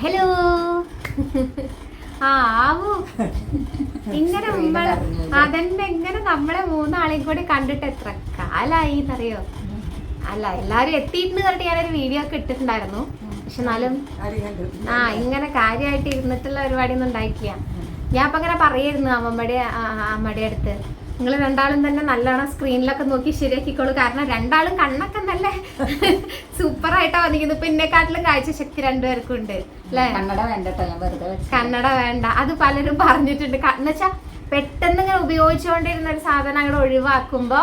Hello ആ ആവൂ. ഇങ്ങനെ നമ്മൾ. അതന്നെ ഇങ്ങനെ നമ്മളെ മൂന്നാളെയും കൂടി കണ്ടിട്ട് എത്ര കാലായി എന്നറിയോ അല്ല എല്ലാരും എത്തിയിട്ടുണ്ട് പറഞ്ഞിട്ട് ഞാനൊരു വീഡിയോ ഒക്കെ ഇട്ടിട്ടുണ്ടായിരുന്നു. പക്ഷെ എന്നാലും ആ ഇങ്ങനെ കാര്യമായിട്ട് ഇരുന്നിട്ടുള്ള പരിപാടി ഒന്നും ഉണ്ടായിട്ടില്ല. ഞാൻ അപ്പൊ അങ്ങനെ പറയായിരുന്നു അമ്മമ്മയുടെ അമ്മയുടെ അടുത്ത്. നിങ്ങൾ രണ്ടാളും തന്നെ നല്ലോണം സ്ക്രീനിലൊക്കെ നോക്കി ശരിയാക്കിക്കോളൂ. കാരണം രണ്ടാളും കണ്ണൊക്കെ നല്ല സൂപ്പർ ആയിട്ടാ വന്നിരിക്കുന്നത്. ഇപ്പൊ എന്നെക്കാട്ടിലും കാഴ്ച ശക്തി രണ്ടുപേർക്കും ഉണ്ട് അല്ലേ? കന്നഡ വേണ്ട കന്നഡ വേണ്ട. അത് പലരും പറഞ്ഞിട്ടുണ്ട്. എന്നുവെച്ചാ പെട്ടെന്ന് ഇങ്ങനെ ഉപയോഗിച്ചുകൊണ്ടിരുന്ന ഒരു സാധനം അങ്ങോട്ട് ഒഴിവാക്കുമ്പോ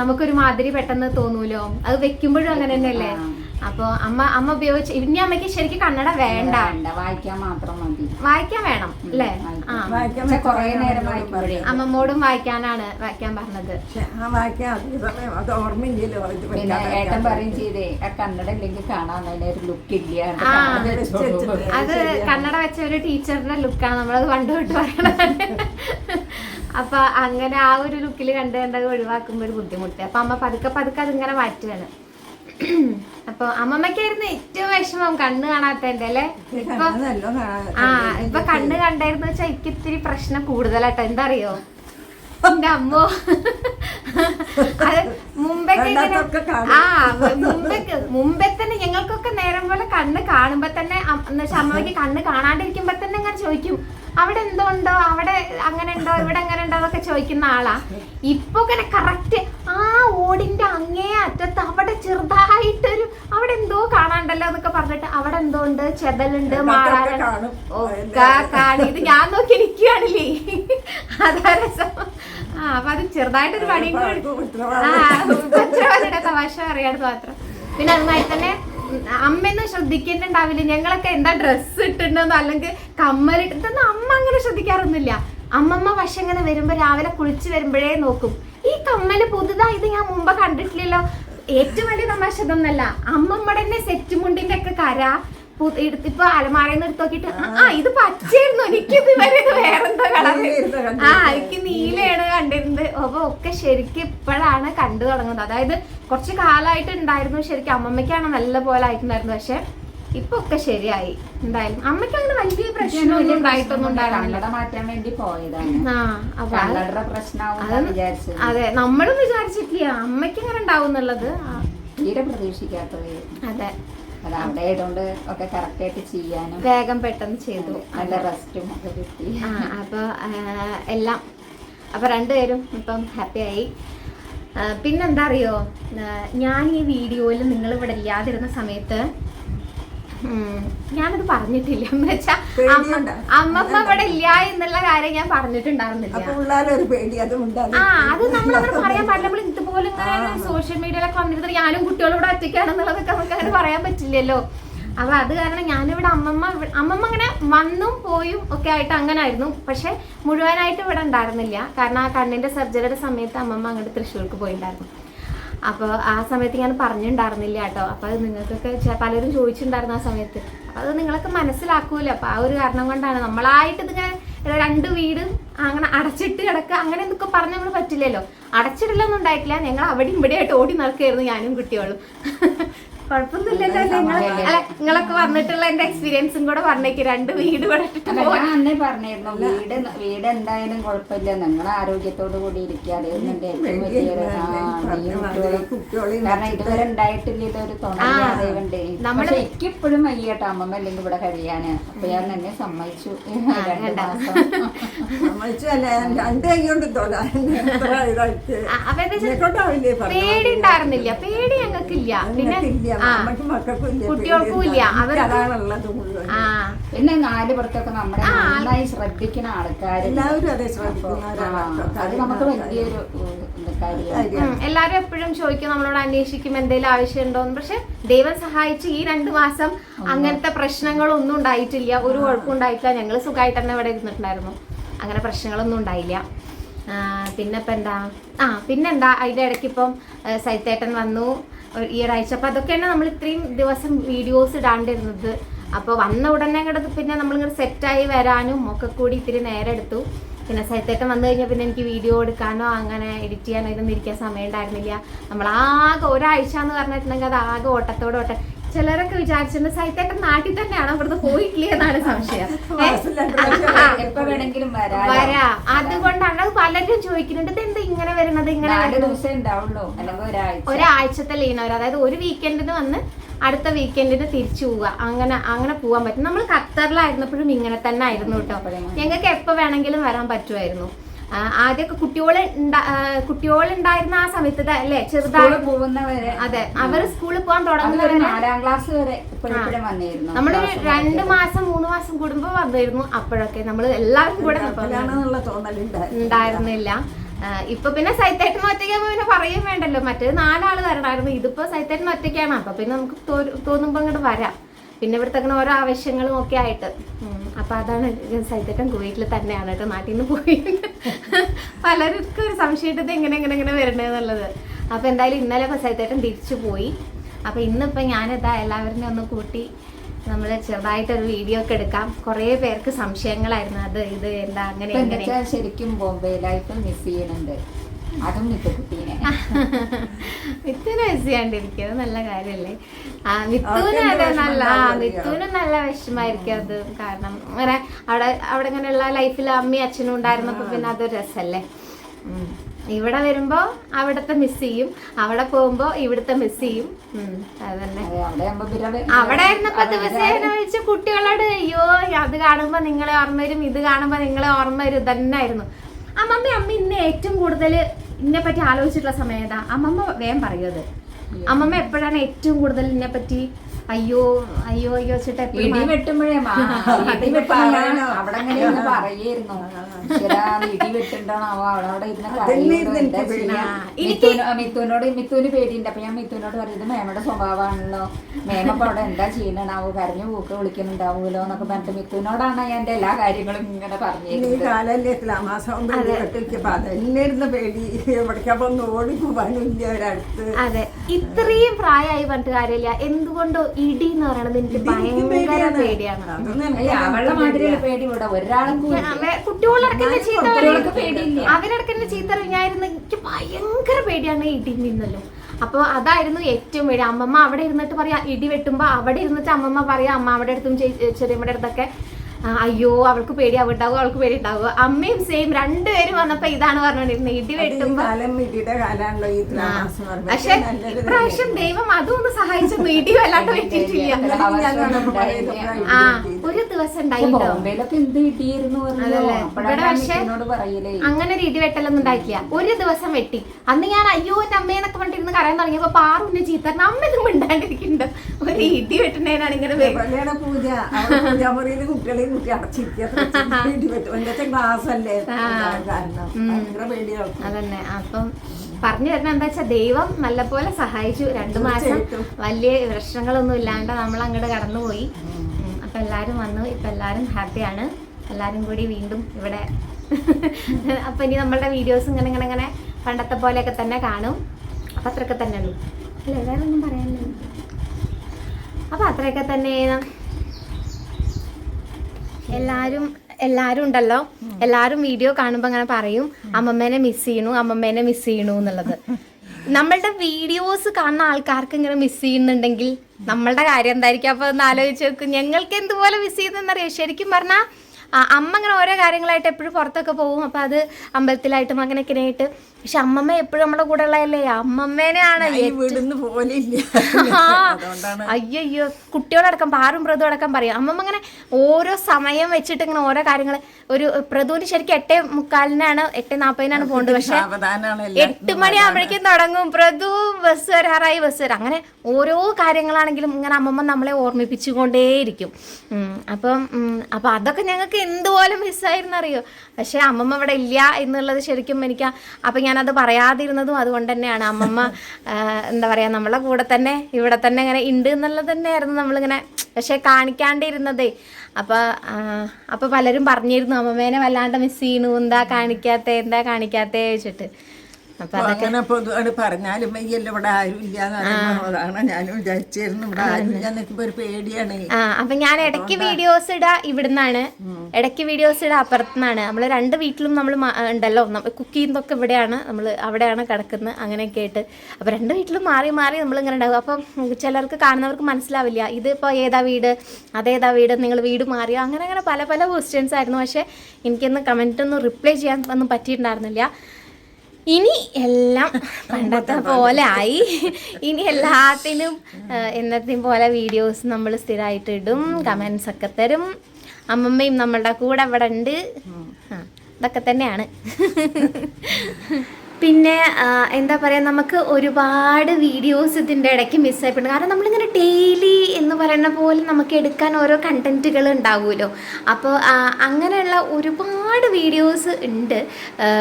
നമുക്കൊരു മാതിരി പെട്ടെന്ന് തോന്നൂലോ? അത് വെക്കുമ്പോഴും അങ്ങനെ തന്നെയല്ലേ? അപ്പൊ അമ്മ അമ്മ ഉപയോഗിച്ച് ഇനി അമ്മയ്ക്ക് ശരിക്കും കന്നഡ വേണ്ട. വേണ്ട വായിക്കാൻ മാത്രം മതി. വായിക്കാൻ വേണം അല്ലേ? കുറേ നേരം വായിക്കുമ്പോഴേ അമ്മമ്മോടും വായിക്കാനാണ് വായിക്കാൻ പറഞ്ഞത്. പിന്നെ ഏട്ടൻ പറയും ചെയ്തേ ആ കന്നഡ ഇല്ലെങ്കിൽ കാണാൻ ഒരു ലുക്ക് ഇല്ല അത്. കന്നഡ വെച്ച ഒരു ടീച്ചറിന്റെ ലുക്കാണ് നമ്മളത് പണ്ട് തൊട്ട് പറയണത്. അപ്പൊ അങ്ങനെ ആ ഒരു ലുക്കിൽ കണ്ട് കണ്ടത് ഒഴിവാക്കുമ്പോ ഒരു ബുദ്ധിമുട്ട്. അപ്പൊ അമ്മ പതുക്കെ പതുക്കെ അതിങ്ങനെ മാറ്റുകയാണ്. അപ്പൊ അമ്മമ്മക്കായിരുന്നു ഏറ്റവും വിഷമം കണ്ണ് കാണാത്തതിന്റെ അല്ലേ? ഇപ്പൊ ആ ഇപ്പൊ കണ്ണ് കണ്ടായിരുന്നു വെച്ചാൽ എനിക്ക് ഇത്തിരി പ്രശ്നം കൂടുതലാട്ടോ. എന്താ അറിയോ എന്റെ അമ്മോ. അത് മുമ്പൊക്കെ കാണും. ആ മുമ്പേ മുമ്പേ തന്നെ ഞങ്ങൾക്കൊക്കെ നേരം പോലെ കണ്ണ് കാണുമ്പോ തന്നെ അമ്മയ്ക്ക് കണ്ണ് കാണാണ്ടിരിക്കുമ്പോ തന്നെ അങ്ങനെ ചോദിക്കും. അവിടെ എന്തോ ഉണ്ടോ? അവിടെ അങ്ങനെ ഉണ്ടോ? ഇവിടെ അങ്ങനെ ഉണ്ടോ? എന്നൊക്കെ ചോദിക്കുന്ന ആളാ. ഇപ്പൊ ഇങ്ങനെ കറക്റ്റ് ആ ഓടിന്റെ അങ്ങേ അറ്റത്ത് അവിടെ ചെറുതായിട്ടൊരു അവിടെ എന്തോ കാണാണ്ടല്ലോ എന്നൊക്കെ പറഞ്ഞിട്ട് അവിടെ എന്തോ ഉണ്ട്? ചെതലുണ്ട് മാറാറുണ്ട് കാണും. ഇത് ഞാൻ നോക്കി നിൽക്കുകയാണില്ലേ അതാ രസം. ആ അപ്പൊ അത് ചെറുതായിട്ടൊരു പണിയും കൂടി. തമാശ അറിയാതെ മാത്രം. പിന്നെ അതുമായി തന്നെ അമ്മയൊന്നും ശ്രദ്ധിക്കുന്നുണ്ടാവില്ല. ഞങ്ങളൊക്കെ എന്താ ഡ്രസ്സ് ഇട്ടിട്ടുണ്ടെന്നോ അല്ലെങ്കിൽ കമ്മലിട്ട് ഇതൊന്നും അമ്മ അങ്ങനെ ശ്രദ്ധിക്കാറൊന്നുമില്ല. അമ്മമ്മ പക്ഷെ ഇങ്ങനെ വരുമ്പോ രാവിലെ കുളിച്ച് വരുമ്പോഴേ നോക്കും. ഈ കമ്മൽ പുതുതായി ഇത് ഞാൻ മുമ്പ് കണ്ടിട്ടില്ലല്ലോ. ഏറ്റവും വലിയ തമാശ ഇതൊന്നല്ല. അമ്മമ്മടെ തന്നെ സെറ്റ് മുണ്ടിന്റെ ഒക്കെ കര. ഇപ്പൊ അലമാരയിൽ നിന്ന് എടുത്ത് നോക്കിട്ട് ആ, ഇത് പച്ചയായിരുന്നു. എനിക്ക് ഇതുവരെ ഇത് വേറെന്തോ കളർ ആ. എനിക്ക് നീലയാണ് കണ്ടിരുന്നത്. അപ്പൊ ഒക്കെ ശരിക്കും ഇപ്പോഴാണ് കണ്ടു തുടങ്ങുന്നത്. അതായത് കുറച്ച് കാലമായിട്ട് ഉണ്ടായിരുന്നു. ശരിക്കും അമ്മമ്മയ്ക്കാണ് നല്ല പോലെ ആയിട്ടുണ്ടായിരുന്നു പക്ഷെ ഇപ്പൊ ഒക്കെ ശരിയായി. എന്തായാലും അമ്മയ്ക്ക് അങ്ങനെ വലിയ പ്രശ്നമൊന്നും ഉണ്ടായിട്ടൊന്നും അത് നമ്മളും വിചാരിച്ചിട്ടില്ല. അമ്മയ്ക്ക് അങ്ങനെ ഉണ്ടാവും എന്നുള്ളത്. തീരെ പ്രതീക്ഷിക്കാത്തത്. അതെ. അത് അവിടെ ആയതുകൊണ്ട് ഒക്കെ കറക്റ്റ് ആയിട്ട് ചെയ്യാനും വേഗം പെട്ടെന്ന് ചെയ്തു. നല്ല റെസ്റ്റും ഒക്കെ കിട്ടി. അപ്പോൾ എല്ലാം. അപ്പോൾ രണ്ടുപേരും ഇപ്പം ഹാപ്പിയായി പിന്നെന്താ അറിയോ? ഞാൻ ഈ വീഡിയോയിൽ നിങ്ങൾ ഇവിടെ ഇല്ലാതിരുന്ന സമയത്ത് ഞാനത് പറഞ്ഞിട്ടില്ല. എന്ന് വെച്ചാ? അമ്മമ്മ ഇവിടെ ഇല്ല എന്നുള്ള കാര്യം ഞാൻ പറഞ്ഞിട്ടുണ്ടായിരുന്നില്ല. ആ അത് നമ്മൾ അങ്ങനെ പറയാൻ പാടില്ല. നമ്മൾ ഇതുപോലെ ഇങ്ങനെ സോഷ്യൽ മീഡിയയിലൊക്കെ വന്നിരുന്നത് ഞാനും കുട്ടികളോട് ഒറ്റയ്ക്കാണെന്നുള്ളതൊക്കെ നമുക്ക് അങ്ങനെ പറയാൻ പറ്റില്ലല്ലോ. അപ്പൊ അത് കാരണം ഞാനിവിടെ അമ്മമ്മ അമ്മമ്മ അങ്ങനെ വന്നും പോയും ഒക്കെ ആയിട്ട് അങ്ങനെ ആയിരുന്നു പക്ഷെ മുഴുവനായിട്ട് ഇവിടെ ഉണ്ടായിരുന്നില്ല. കാരണം ആ കണ്ണിന്റെ സർജറിയുടെ സമയത്ത് അമ്മമ്മ അങ്ങോട്ട് തൃശ്ശൂർക്ക് പോയിട്ടുണ്ടായിരുന്നു അപ്പോൾ ആ സമയത്ത് ഞാൻ പറഞ്ഞിട്ടുണ്ടായിരുന്നില്ല കേട്ടോ. അപ്പോൾ അത് നിങ്ങൾക്കൊക്കെ പലരും ചോദിച്ചിട്ടുണ്ടായിരുന്നു ആ സമയത്ത്. അപ്പോൾ അത് നിങ്ങളൊക്കെ മനസ്സിലാക്കൂല. അപ്പോൾ ആ ഒരു കാരണം കൊണ്ടാണ്. നമ്മളായിട്ട് ഇതിങ്ങനെ രണ്ട് വീട് അങ്ങനെ അടച്ചിട്ട് കിടക്കുക അങ്ങനെ എന്തൊക്കെ പറഞ്ഞു നമ്മൾ പറ്റില്ലല്ലോ. അടച്ചിടലൊന്നും ഉണ്ടായിട്ടില്ല. ഞങ്ങൾ അവിടെ ഇവിടെ ആയിട്ട് ഓടി നടക്കുകയായിരുന്നു ഞാനും കുട്ടികളും. കുഴപ്പമൊന്നുമില്ലല്ലോ അല്ലേ? നിങ്ങൾ അല്ല നിങ്ങളൊക്കെ വന്നിട്ടുള്ള എന്റെ എക്സ്പീരിയൻസും കൂടെ പറഞ്ഞേക്ക്. രണ്ട് വീട് ഇവിടെ ഇട്ടിട്ട് അല്ല പോയി. ഞാൻ അന്നേ പറഞ്ഞിരുന്നു വീട് വീട് എന്തായാലും കുഴപ്പമില്ല. നിങ്ങൾ ആരോഗ്യത്തോടു കൂടി ഇരിക്കുക. അതായത് എന്റെ ഏറ്റവും വലിയൊരു ആ, കുട്ടികളും. കാരണം ഇതുവരെ ഉണ്ടായിട്ടില്ല ഇതൊരു തുണയാതേവണ്ട് നമ്മൾ പക്ഷെ എനിക്കിപ്പോഴും വയ്യട്ടോ അമ്മമ്മ അല്ലെങ്കിൽ ഇവിടെ കഴിയാന്. അപ്പൊ ഞാൻ എന്നെ സമ്മതിച്ചു. രണ്ട്. മാസം. രണ്ട് കൈ കൊണ്ട് തൊടാൻ എത്ര ഇതായിട്ട് ആ, അപ്പൊ എന്താ വെച്ചാ എന്നെക്കൊണ്ടാവില്ലേ പറഞ്ഞത്? പേടി ഉണ്ടായിരുന്നില്ല പേടി ഞങ്ങൾക്കില്ല പിന്നെ ഞങ്ങൾക്കില്ല, കുട്ടികൾക്കും. ഇല്ല. ആ. പിന്നെ നാല് പുറത്തൊക്കെ നമ്മുടെ നന്നായി ശ്രദ്ധിക്കുന്ന ആൾക്കാർ എല്ലാവരും അതെ നമുക്ക് വലിയൊരു എല്ലാരും എപ്പോഴും ചോദിക്കും നമ്മളോട് അന്വേഷിക്കും എന്തെങ്കിലും ആവശ്യമുണ്ടോന്ന്. പക്ഷെ ദൈവം സഹായിച്ച് ഈ രണ്ടു മാസം അങ്ങനത്തെ പ്രശ്നങ്ങളൊന്നും ഉണ്ടായിട്ടില്ല. ഒരു കുഴപ്പം ഉണ്ടായിട്ടില്ല. ഞങ്ങൾ സുഖമായിട്ട് തന്നെ ഇവിടെ ഇരുന്നിട്ടുണ്ടായിരുന്നു. അങ്ങനെ പ്രശ്നങ്ങളൊന്നും ഉണ്ടായില്ല. ആ, പിന്നെ ഇപ്പം എന്താ? ആ പിന്നെന്താ? അതിന്റെ ഇടയ്ക്ക് ഇപ്പം സൈത്തേട്ടൻ വന്നു. ഈ ഒരാഴ്ച അപ്പം അതൊക്കെയാണ് നമ്മൾ ഇത്രയും ദിവസം വീഡിയോസ് ഇടാണ്ടിരുന്നത്. അപ്പോൾ വന്ന ഉടനെ കിടന്ന് പിന്നെ നമ്മളിങ്ങനെ സെറ്റായി വരാനും ഒക്കെ കൂടി ഇത്തിരി നേരം എടുത്തു. പിന്നെ സൈത്തേട്ടൻ വന്നു കഴിഞ്ഞാൽ പിന്നെ എനിക്ക് വീഡിയോ എടുക്കാനോ അങ്ങനെ എഡിറ്റ് ചെയ്യാനോ ഇതൊന്നും ഇരിക്കാൻ സമയം ഉണ്ടായിരുന്നില്ല. നമ്മൾ ആകെ ഒരാഴ്ച എന്ന് പറഞ്ഞിട്ടുണ്ടെങ്കിൽ അത് ആകെ ഓട്ടത്തോടെ ഓട്ട ചിലരൊക്കെ വിചാരിച്ചിട്ടുണ്ട് സൈത്തേട്ടൻ നാട്ടിൽ തന്നെയാണോ ഇവിടുന്ന് പോയിട്ടില്ലേ എന്നാണ് സംശയം. വരാം വരാ. അതുകൊണ്ടാണ് അത് പലരും ചോദിക്കുന്നുണ്ട് ഇത് എന്താ ഇങ്ങനെ വരുന്നത്? ഇങ്ങനെ ഒരാഴ്ചത്തെ ലീനവർ അതായത് ഒരു വീക്കെൻഡിന് വന്ന് അടുത്ത വീക്കെൻഡിന് തിരിച്ചു പോവുക. അങ്ങനെ അങ്ങനെ പോകാൻ പറ്റും. നമ്മൾ ഖത്തറിലായിരുന്നപ്പോഴും ഇങ്ങനെ തന്നെ ആയിരുന്നു കേട്ടോ. ഞങ്ങൾക്ക് എപ്പോൾ വേണമെങ്കിലും വരാൻ പറ്റുമായിരുന്നു. ആദ്യമൊക്കെ കുട്ടികളെ കുട്ടികളുണ്ടായിരുന്ന ആ സമയത്ത് അല്ലെ? ചെറുതായി പോകുന്നവരെ. അതെ അവർ സ്കൂളിൽ പോകാൻ തുടങ്ങുന്നവരെ നാലാം ക്ലാസ് വരെ വന്നിരുന്നു. നമ്മളൊരു രണ്ട് മാസം മൂന്ന് മാസം കൂടുമ്പോ വന്നിരുന്നു അപ്പോഴൊക്കെ. നമ്മൾ എല്ലാവർക്കും കൂടെ. ഉണ്ടായിരുന്നില്ല. ഇപ്പൊ പിന്നെ സൈത്തേട്ടൻ ഒറ്റയ്ക്കാകുമ്പോ പിന്നെ പറയും വേണ്ടല്ലോ. മറ്റേത് നാലാൾ വരണമായിരുന്നു ഇതിപ്പോ സൈത്തേട്ടൻ ഒറ്റയ്ക്കാണ്. അപ്പൊ പിന്നെ നമുക്ക് തോന്നുമ്പോ അങ്ങോട്ട് വരാം. പിന്നെ ഇവിടുത്തെ അങ്ങനെ ഓരോ ആവശ്യങ്ങളും ഒക്കെ ആയിട്ട്. അപ്പൊ അതാണ് സൈത്തേട്ടൻ കുവൈറ്റിൽ തന്നെയാണ് കേട്ടോ നാട്ടിൽ നിന്ന് പോയി. പലർക്കും ഒരു സംശയമായിട്ട് ഇത് എങ്ങനെ എങ്ങനെ എങ്ങനെ വരണേന്നുള്ളത് അപ്പൊ എന്തായാലും ഇന്നലെ ഇപ്പൊ സൈത്തേട്ടൻ തിരിച്ചു പോയി. അപ്പൊ ഇന്നിപ്പോ ഞാനിതാ എല്ലാവരും ഒന്ന് കൂട്ടി നമ്മൾ ചെറുതായിട്ടൊരു വീഡിയോ ഒക്കെ എടുക്കാം. കുറേ പേർക്ക് സംശയങ്ങളായിരുന്നു. അത് ഇത് എന്താ അങ്ങനെ ശരിക്കും ബോംബെ ലൈഫ് മിസ് ചെയ്യുന്നുണ്ട്. അതും ഇപ്പൊ കുട്ടീനെ മിസ് ചെയ്യാണ്ടിരിക്കുന്നത് നല്ല കാര്യല്ലേ? ആ നല്ല ആ നല്ല വിഷമായിരിക്കും അത് കാരണം. അങ്ങനെ അവിടെ അവിടെ ഇങ്ങനെയുള്ള ലൈഫിൽ അമ്മയും അച്ഛനും ഉണ്ടായിരുന്നപ്പോ പിന്നെ അതൊരു രസല്ലേ? ഇവിടെ വരുമ്പോ അവിടത്തെ മിസ് ചെയ്യും. അവിടെ പോകുമ്പോ ഇവിടുത്തെ മിസ് ചെയ്യും. അതന്നെ അവിടെ ഇരുന്നപ്പോ ദിവസേന വെച്ച് കുട്ടികളോട് അയ്യോ അത് കാണുമ്പോ നിങ്ങളെ ഓർമ്മ വരും ഇത് കാണുമ്പോ നിങ്ങളെ ഓർമ്മ വരും. ഇതന്നെ ആയിരുന്നു അമ്മമ്മ അമ്മ ഇന്ന് ഏറ്റവും കൂടുതൽ ഇതിനെ പറ്റി ആലോചിച്ചിട്ടുള്ള സമയം ഏതാ? അമ്മമ്മ വേഗം പറയത് അമ്മമ്മ എപ്പോഴാണ് ഏറ്റവും കൂടുതൽ ഇതിനെ പറ്റി അയ്യോ അയ്യോ അയ്യോ വെച്ചിട്ട് ഇടി എപ്പോഴും വെട്ടുമ്പോഴേ മാ- ഇടി വെട്ടുമ്പോഴാണ് അവിടെ അങ്ങനെ ഇരുന്ന് പറയായിരുന്നു ശരാ ഇടി വെട്ടുണ്ടാണോ അവിടെ അവിടെ ഇരുന്ന് അതന്നെ ഇരുന്ന് കരയുന്നു, എന്താ എനിക്ക് ചെയ്യാ? പേടി. മിഥുന് ആ, പേടിയുണ്ട്. അപ്പൊ ഞാൻ മിത്തുവിനോട് പറയുന്നത് മേമയുടെ സ്വഭാവമാണല്ലോ. മേമ അപ്പൊ അവിടെ എന്താ ചെയ്യണാവോ കരഞ്ഞു പൂക്ക് വിളിക്കുന്നുണ്ടാവൂലോ എന്നൊക്കെ പറഞ്ഞിട്ട് മിത്തുവിനോടാണ് ഞാൻ എന്റെ എല്ലാ കാര്യങ്ങളും ഇങ്ങനെ പറഞ്ഞിരുന്നത് ഒരടുത്ത്. അതെ. ഇത്രയും പ്രായമായി പറഞ്ഞിട്ട് കാര്യമില്ല. എന്തുകൊണ്ടോ ഇടി എന്ന് പറയണത് എനിക്ക് ഭയങ്കര പേടിയാണ്. അവളുടെ അങ്ങനത്തെ മാതിരിയുള്ള പേടിയാ. പേടി ഇവിടെ? ഒരാൾക്കും ഇല്ല. അവ- കുട്ടികളടക്കന്നെ ചീത്ത അറിഞ്ഞായിരുന്നു എനിക്ക് ഭയങ്കര പേടിയാണ് ഇടി നിന്നല്ലോ. അപ്പൊ അതായിരുന്നു ഏറ്റവും പേടി. അമ്മമ്മ അവിടെ ഇരുന്നിട്ട് പറയാ ഇടി വെട്ടുമ്പോ അവിടെ ഇരുന്നിട്ട് അമ്മമ്മ പറയാ അമ്മ അവിടെ അടുത്തും ചെറിയ ചെറിയമ്മയുടെ അടുത്തൊക്കെ അയ്യോ അവൾക്ക് പേടി ഉണ്ടാവും അവൾക്ക് പേടി ഉണ്ടാവുക. അമ്മയും സെയിം രണ്ടുപേരും വന്നപ്പോ ഇതാണ് പറഞ്ഞോണ്ടിരുന്നത് ഇടി വെട്ടുമ്പോ. പക്ഷെ ഇപ്രാവശ്യം ദൈവം അതും ഒന്ന് സഹായിച്ചു ഇടി വല്ലാണ്ട് വെട്ടിട്ടില്ല ആ ഒരു ദിവസം ഉണ്ടായിട്ടോ. ഇവിടെ പക്ഷെ അങ്ങനെ ഒരു ഇടി വെട്ടലൊന്നും ഉണ്ടായിട്ടില്ല. ഒരു ദിവസം വെട്ടി. അന്ന് ഞാൻ അയ്യോ എന്റെ അമ്മയെന്നൊക്കെ പറഞ്ഞിരുന്ന് കരയാൻ തുടങ്ങിയപ്പോ പാറുവിന്റെ ചീത്ത അമ്മയും അമ്മ ഇതും മിണ്ടാണ്ടിരിക്കുന്നുണ്ട്. ഒരു ഇടി വെട്ടുന്നതിനാണ് ഇങ്ങനെ പൂജ. കുട്ടികളെയും കുട്ടി അടച്ചിരിക്കുക ഇടി വെട്ടും എന്റെ ഗ്ലാസ് അല്ലേ? കാരണം. ഭയങ്കര പേടിയാണ് അതന്നെ. അപ്പം പറഞ്ഞു വരുന്ന എന്താ വെച്ചാൽ ദൈവം നല്ലപോലെ സഹായിച്ചു. രണ്ടു മാസം. വലിയ പ്രശ്നങ്ങളൊന്നും ഇല്ലാണ്ട് നമ്മൾ അങ്ങോട്ട് കടന്നുപോയി അപ്പൊ എല്ലാരും വന്നു. ഇപ്പൊ എല്ലാരും ഹാപ്പിയാണ്. എല്ലാരും കൂടി വീണ്ടും ഇവിടെ. അപ്പൊ ഇനി നമ്മളുടെ വീഡിയോസ് ഇങ്ങനെ ഇങ്ങനെ ഇങ്ങനെ പണ്ടത്തെ പോലെയൊക്കെ തന്നെ കാണും. അപ്പൊ അത്രയൊക്കെ തന്നെ ഉള്ളൂ. അല്ല? വേറെ ഒന്നും പറയാനില്ല അപ്പൊ അത്രയൊക്കെ തന്നെ എല്ലാരും എല്ലാരും ഉണ്ടല്ലോ. എല്ലാരും വീഡിയോ കാണുമ്പോ അങ്ങനെ പറയും അമ്മമ്മേനെ മിസ് ചെയ്യണു അമ്മമ്മേനെ മിസ് ചെയ്യണു എന്നുള്ളത്. നമ്മളുടെ വീഡിയോസ് കാണുന്ന ആൾക്കാർക്ക് ഇങ്ങനെ മിസ് ചെയ്യുന്നുണ്ടെങ്കിൽ നമ്മളുടെ കാര്യം എന്തായിരിക്കും? അപ്പൊ ഒന്ന് ആലോചിച്ച് നോക്കും. ഞങ്ങൾക്ക് എന്തുപോലെ മിസ് ചെയ്യുന്നറിയാം ശരിക്കും പറഞ്ഞാൽ അമ്മ അങ്ങനെ ഓരോ കാര്യങ്ങളായിട്ട് എപ്പോഴും പുറത്തൊക്കെ പോകും. അപ്പൊ അത് അമ്പലത്തിലായിട്ടും അങ്ങനെയൊക്കെ ആയിട്ട് പക്ഷെ അമ്മമ്മ എപ്പോഴും നമ്മുടെ കൂടെ ഉള്ളതല്ലേ? അമ്മമ്മേനെയാണ് അയ്യോ കുട്ടികളടക്കം പാറും പ്രതു അടക്കം പറയും. അമ്മമ്മ ഇങ്ങനെ ഓരോ സമയം വെച്ചിട്ട് ഇങ്ങനെ ഓരോ കാര്യങ്ങൾ ഒരു പ്രതുവിന് ശരിക്കും എട്ടേ മുക്കാലിനാണ് എട്ടേ നാപ്പതിനാണ് പോകേണ്ടത്. പക്ഷെ എട്ട് മണിയാകുമ്പോഴേക്കും തുടങ്ങും. പ്രതു ബസ് വരാറായി ബസ് വരാം. അങ്ങനെ ഓരോ കാര്യങ്ങളാണെങ്കിലും ഇങ്ങനെ അമ്മമ്മ നമ്മളെ ഓർമ്മിപ്പിച്ചുകൊണ്ടേയിരിക്കും. അപ്പം അപ്പൊ അതൊക്കെ ഞങ്ങൾക്ക് എന്തുപോലെ മിസ്സായിരുന്നറിയോ പക്ഷെ അമ്മമ്മ ഇവിടെ ഇല്ല എന്നുള്ളത് ശരിക്കും എനിക്ക് അപ്പം ഞാനത് പറയാതിരുന്നതും അതുകൊണ്ട് തന്നെയാണ്. അമ്മമ്മ എന്താ പറയുക നമ്മളെ കൂടെ തന്നെ ഇവിടെ തന്നെ ഇങ്ങനെ ഉണ്ട് എന്നുള്ളത് തന്നെയായിരുന്നു നമ്മളിങ്ങനെ പക്ഷെ കാണിക്കാണ്ടിരുന്നതേ. അപ്പോൾ അപ്പോൾ പലരും പറഞ്ഞിരുന്നു അമ്മമ്മേനെ വല്ലാണ്ട് മിസ് ചെയ്യണു എന്താ കാണിക്കാത്ത എന്താ കാണിക്കാത്തേ? വെച്ചിട്ട്. അങ്ങനെ പൊതുവാണ് പറഞ്ഞാലും വയ്യല്ലോ ഇവിടെ ആരും ഇല്ല അതാണ് ഞാനും വിചാരിച്ചിരുന്നു ഇവിടെ ആരും ഇല്ല നിൽക്കുമ്പോ ഒരു പേടിയാണ്. ആ അപ്പൊ ഞാൻ ഇടയ്ക്ക് വീഡിയോസ് ഇടാ ഇവിടുന്നാണ്. ഇടയ്ക്ക് വീഡിയോസ് ഇടാ അപ്പുറത്തുനിന്നാണ് നമ്മൾ രണ്ട് വീട്ടിലും നമ്മൾ ഉണ്ടല്ലോ. കുക്ക് ചെയ്യുന്നതൊക്കെ ഇവിടെയാണ്. നമ്മൾ അവിടെയാണ് കിടക്കുന്നത്. അങ്ങനെയൊക്കെ ആയിട്ട്. അപ്പൊ രണ്ട് വീട്ടിലും മാറി മാറി നമ്മൾ ഇങ്ങനെ ഉണ്ടാകും അപ്പം ചിലർക്ക് കാണുന്നവർക്ക് മനസ്സിലാവില്ല. ഇത് ഇതിപ്പോ ഏതാ വീട്? അതേതാ വീട്? നിങ്ങൾ വീട് മാറിയോ? അങ്ങനെ അങ്ങനെ പല പല ക്വസ്റ്റ്യൻസ് ആയിരുന്നു. പക്ഷെ എനിക്കൊന്ന് കമന്റ് ഒന്നും റിപ്ലൈ ചെയ്യാൻ ഒന്നും പറ്റിയിട്ടുണ്ടായിരുന്നില്ല. ഇനി എല്ലാം പണ്ടത്തെ പോലെ ആയി. ഇനി എല്ലാത്തിനും എന്നത്തെയും പോലെ വീഡിയോസ് നമ്മൾ സ്ഥിരമായിട്ട് ഇടും കമൻസ് ഒക്കെ തരും. അമ്മമ്മയും നമ്മളുടെ കൂടെ അവിടെ ഉണ്ട്. ഇതൊക്കെ തന്നെയാണ്. പിന്നെ എന്താ പറയുക നമുക്ക് ഒരുപാട് വീഡിയോസ് ഇതിന്റെ ഇടയ്ക്ക് മിസ്സായിട്ടുണ്ട് കാരണം നമ്മളിങ്ങനെ ഡെയിലി എന്ന് പറയുന്ന പോലെ നമുക്ക് എടുക്കാൻ ഓരോ കണ്ടന്റുകൾ ഉണ്ടാവുമല്ലോ. അപ്പോൾ അങ്ങനെയുള്ള ഒരുപാട് വീഡിയോസ് ഉണ്ട്.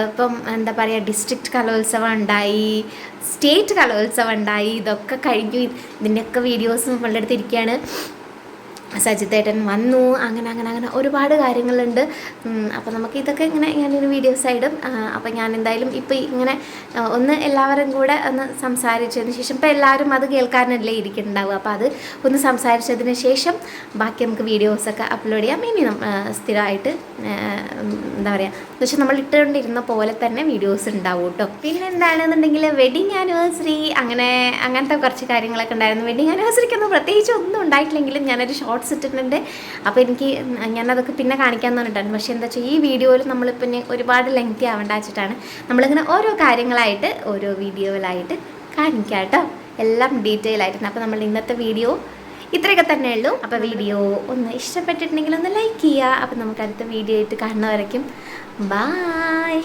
ഇപ്പം എന്താ പറയുക ഡിസ്ട്രിക്റ്റ് കലോത്സവം ഉണ്ടായി സ്റ്റേറ്റ് കലോത്സവം ഉണ്ടായി ഇതൊക്കെ കഴിഞ്ഞു. ഇതിന്റെയൊക്കെ വീഡിയോസ് നമ്മളുടെ അടുത്ത് ഇരിക്കുകയാണ്. സജിത്തേട്ടൻ വന്നു അങ്ങനെ അങ്ങനെ അങ്ങനെ ഒരുപാട് കാര്യങ്ങളുണ്ട്. അപ്പോൾ നമുക്ക് ഇതൊക്കെ ഇങ്ങനെ ഞാനൊരു വീഡിയോസ് ആയിടും അപ്പോൾ ഞാൻ എന്തായാലും ഇപ്പോൾ ഇങ്ങനെ ഒന്ന് എല്ലാവരും കൂടെ ഒന്ന് സംസാരിച്ചതിന് ശേഷം ഇപ്പോൾ എല്ലാവരും അത് കേൾക്കാനല്ലേ ഇരിക്കുന്നുണ്ടാവുക. അപ്പോൾ അത് ഒന്ന് സംസാരിച്ചതിന് ശേഷം ബാക്കി നമുക്ക് വീഡിയോസൊക്കെ അപ്ലോഡ് ചെയ്യാം. ഇനി സ്ഥിരമായിട്ട് എന്താ പറയുക പക്ഷെ നമ്മൾ ഇട്ടുകൊണ്ടിരുന്ന പോലെ തന്നെ വീഡിയോസ് ഉണ്ടാവും കേട്ടോ പിന്നെ എന്താണെന്നുണ്ടെങ്കിൽ വെഡിങ് ആനിവേഴ്സറി അങ്ങനെ അങ്ങനത്തെ കുറച്ച് കാര്യങ്ങളൊക്കെ ഉണ്ടായിരുന്നു. വെഡിങ് ആനിവേഴ്സറിക്കൊന്നും പ്രത്യേകിച്ച് ഒന്നും ഉണ്ടായിട്ടില്ലെങ്കിലും ഞാനൊരു ഷോർട്സ് ഇട്ടിട്ടുണ്ട്. അപ്പോൾ എനിക്ക് ഞാനതൊക്കെ പിന്നെ കാണിക്കാമെന്ന് പറഞ്ഞിട്ടാണ് പക്ഷേ എന്താ വെച്ചാൽ ഈ വീഡിയോയിൽ പിന്നെ ഒരുപാട് ലെങ്തി ആവേണ്ട വെച്ചിട്ടാണ് നമ്മളിങ്ങനെ ഓരോ കാര്യങ്ങളായിട്ട് ഓരോ വീഡിയോയിലായിട്ട് കാണിക്കാം കേട്ടോ എല്ലാം ഡീറ്റെയിൽ ആയിട്ടുണ്ട്. അപ്പോൾ നമ്മൾ ഇന്നത്തെ വീഡിയോ ഇത്രയൊക്കെ തന്നെ ഉള്ളൂ. അപ്പോൾ വീഡിയോ ഒന്ന് ഇഷ്ടപ്പെട്ടിട്ടുണ്ടെങ്കിൽ ഒന്ന് ലൈക്ക് ചെയ്യുക. അപ്പോൾ നമുക്ക് അടുത്ത വീഡിയോ ആയിട്ട് കാണുന്നവരേക്കും. ബായ്